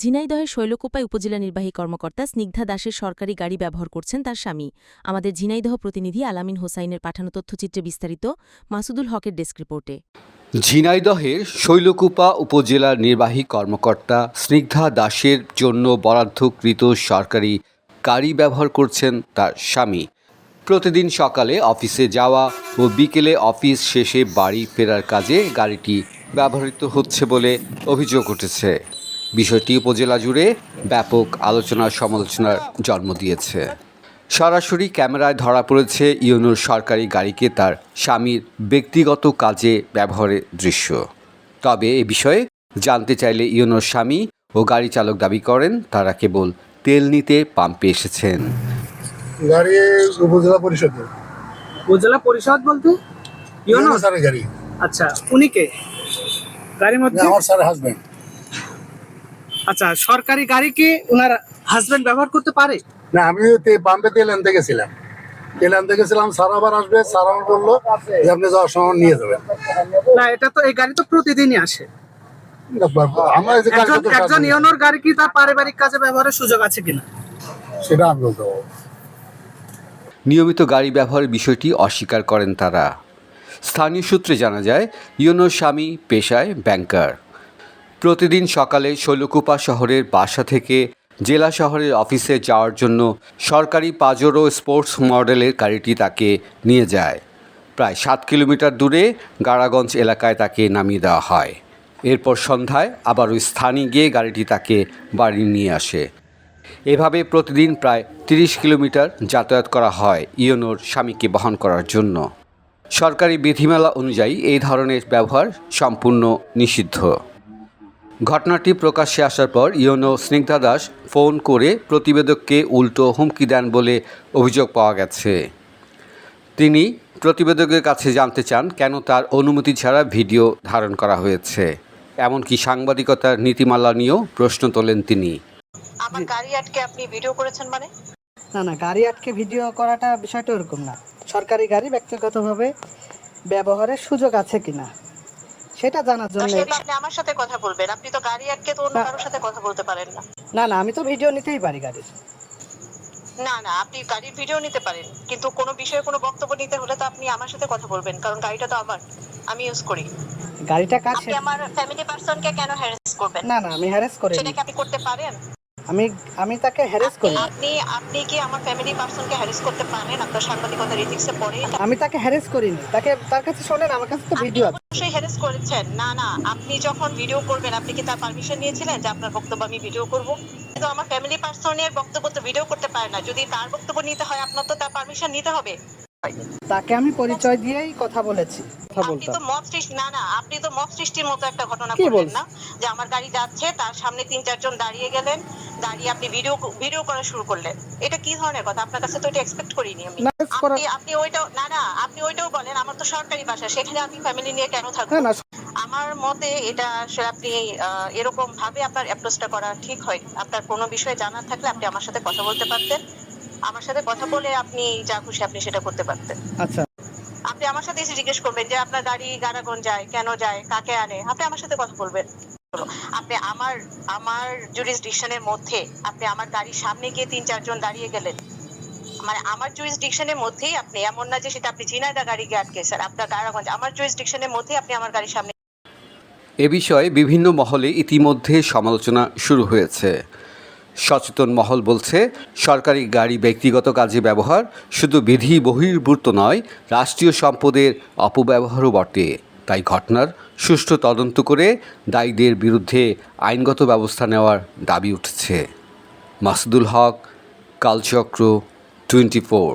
ঝিনাইদহের শৈলকুপায় উপজেলা নির্বাহী কর্মকর্তা স্নিগ্ধা দাসের সরকারি গাড়ি ব্যবহার করছেন তার স্বামী। আমাদের ঝিনাইদহ প্রতিনিধি আলামিন হোসাইনের পাঠানো তথ্যচিত্রে বিস্তারিত মাসুদুল হকের ডেস্ক রিপোর্টে। ঝিনাইদহের শৈলকুপা উপজেলার নির্বাহী কর্মকর্তা স্নিগ্ধা দাসের জন্য বরাদ্দকৃত সরকারি গাড়ি ব্যবহার করছেন তার স্বামী। প্রতিদিন সকালে অফিসে যাওয়া ও বিকেলে অফিস শেষে বাড়ি ফেরার কাজে গাড়িটি ব্যবহৃত হচ্ছে বলে অভিযোগ উঠেছে। বিষয়টি উপজেলা জুড়ে ব্যাপক আলোচনা সমালোচনার জন্ম দিয়েছে। সরাসরি ক্যামেরায় ধরা পড়েছে ইউনোর সরকারি গাড়িকে তার স্বামীর ব্যক্তিগত কাজে ব্যবহারের দৃশ্য। তবে এ বিষয়ে জানতে চাইলে ইউনোর স্বামী ও গাড়ি চালক দাবি করেন তারা কেবল তেল নিতে পাম্পে এসেছেন। গাড়ি উপজেলা পরিষদে উপজেলা পরিষদ বলতে? স্যারের গাড়ি। আচ্ছা উনি কে? গাড়ির মধ্যে? আমার স্যারের হাজবেন্ড আচ্ছা সরকারি গাড়ি কি ওনার হাজবেন্ড ব্যবহার করতে পারে? না আমি তে- পাম্পে তেল আনতে গেছিলাম। তেল আনতে গেছিলাম স্যার আবার আসবে স্যার আমার বলল যে আপনি যাওয়ার সময় নিয়ে যাবেন। না এটা তো এই গাড়ি তো প্রতিদিনই আসে। আমার এই যে একজন ইউনোর গাড়ি কি তার পারিবারিক কাজে ব্যবহারের সুযোগ আছে কিনা? সেটা আমি বলতে নিয়মিত গাড়ি ব্যবহারের বিষয়টি অস্বীকার করেন তারা। স্থানীয় সূত্রে জানা যায় ইউনোর স্বামী পেশায় ব্যাংকার প্রতিদিন সকালে শৈলকুপা শহরের বাসা থেকে জেলা শহরের অফিসে যাওয়ার জন্য সরকারি পাজোরো স্পোর্টস মডেলের গাড়িটি তাকে নিয়ে যায়। প্রায় সাত কিলোমিটার দূরে গাড়াগঞ্জ এলাকায় তাকে নামিয়ে দেওয়া হয়। এরপর সন্ধ্যায় আবার ওই স্থানে গিয়ে গাড়িটি তাকে বাড়ি নিয়ে আসে। এভাবে প্রতিদিন প্রায় তিরিশ কিলোমিটার যাতায়াত করা হয় ইয়নোর স্বামীকে বহন করার জন্য। সরকারি বিধিমালা অনুযায়ী এই ধরনের ব্যবহার সম্পূর্ণ নিষিদ্ধ। ঘটনাটি প্রকাশ্যে আসার পর ইয়নো স্নিগ্ধা দাস ফোন করে প্রতিবেদককে উল্টো হুমকি দেন বলে অভিযোগ পাওয়া গেছে। তিনি প্রতিবেদকের কাছে জানতে চান কেন তার অনুমতি ছাড়া ভিডিও ধারণ করা হয়েছে। এমনকি সাংবাদিকতার নীতিমালা নিয়েও প্রশ্ন তোলেন তিনি। আমার গাড়ি আটকে আপনি ভিডিও করেছেন মানে? না না গাড়ি আটকে ভিডিও করাটা বিষয়টা ওরকম না। সরকারি গাড়ি ব্যক্তিগতভাবে ব্যবহারের সুযোগ আছে কিনা? সেটা জানার জন্য আপনি আমার সাথে কথা বলবেন। আপনি তো গাড়ি আটকে তো অন্য। কারোর সাথে কথা বলতে পারেন না। না না আমি তো ভিডিও নিতেই পারি গাড়ির। না না আপনি গাড়ির ভিডিও নিতে পারেন। কিন্তু কোনো বিষয়ে কোনো বক্তব্য নিতে হলে তো আপনি আমার সাথে কথা বলবেন কারণ গাড়িটা তো আমার। আমি ইউজ করি। গাড়িটা কার আপনি আমার ফ্যামিলি পারসনকে কেন হ্যারাস করবেন? না না আমি হ্যারেস করি সেটা কি আপনি করতে পারেন? আমি আমি তাকে হ্যারেস করি। আপনি আপনি কি আমার ফ্যামিলি পার্সনকে হ্যারাস করতে পারেন? আপনার সাংবাদিকতার এথিক্সে পড়ে। আমি তাকে হ্যারেস করিনি। তাকে তার কাছে শোনেন আমার কাছে তো ভিডিও আছে। অবশ্যই হ্যারাস করেছেন। না না আপনি যখন ভিডিও করবেন আপনি কি তার পারমিশন নিয়েছিলেন যে আপনার বক্তব্য আমি ভিডিও করব? কিন্তু আমার ফ্যামিলি পার্সনের বক্তব্য তো ভিডিও করতে পারে না। যদি তার বক্তব্য নিতে হয় আপনার তো তার পারমিশন নিতে হবে। তাকে আমি পরিচয় দিয়েই কথা বলেছি কথা আপনি বলতাম। তো মব সৃষ্টি না না আপনি তো মব সৃষ্টির মতো একটা ঘটনা করলেন? না যে আমার গাড়ি যাচ্ছে তার সামনে তিন চারজন দাঁড়িয়ে গেলেন দাঁড়িয়ে আপনি ভিডিও ভিডিও করা শুরু করলেন। এটা কি ধরনের কথা? আপনার কাছে তো এটা এক্সপেক্ট করিনি আমি। আপনি আপনি ওইটাও না না আপনি ওইটাও বলেন আমার তো সরকারি বাসা সেখানে আমি ফ্যামিলি নিয়ে কেন থাকব আমার মতে এটা আসলে আপনি এরকম ভাবে আপনার অ্যাপ্রোচটা করা ঠিক হয় আপনার কোনো বিষয়ে জানার থাকলে আপনি আমার সাথে কথা বলতে পারতেন। আমার সাথে কথা বলে আপনি যা খুশি আপনি সেটা করতে পারতেন। আচ্ছা। আপনি আমার সাথে এসে জিজ্ঞেস করবেন যে আপনার গাড়ি গাড়াগন যায় কেন যায় কাকে আনে? আপনি আমার সাথে কথা বলবেন। আপনি আমার আমার জুরিসডিকশনের মধ্যে আপনি আমার গাড়ির সামনে গিয়ে তিন চারজন দাঁড়িয়ে গেলেন। মানে আমার জুরিসডিকশনের মধ্যেই আপনি এমন না যে সেটা আপনি ঝিনাইদা গাড়ি গিয়ে আটকে স্যার আপনার গাড়াগঞ্জ আমার জুরিসডিকশনের মধ্যেই আপনি আমার গাড়ির সামনে এ বিষয়ে বিভিন্ন মহলে ইতিমধ্যে সমালোচনা শুরু হয়েছে। সচেতন মহল বলছে, সরকারি গাড়ি ব্যক্তিগত কাজে ব্যবহার শুধু বিধি বহির্ভূত নয়, রাষ্ট্রীয় সম্পদের অপব্যবহারও বটে। তাই ঘটনার সুষ্ঠু তদন্ত করে দায়ীদের বিরুদ্ধে আইনগত ব্যবস্থা নেওয়ার দাবি উঠছে। Masudul Haque, Kalchakra twenty four.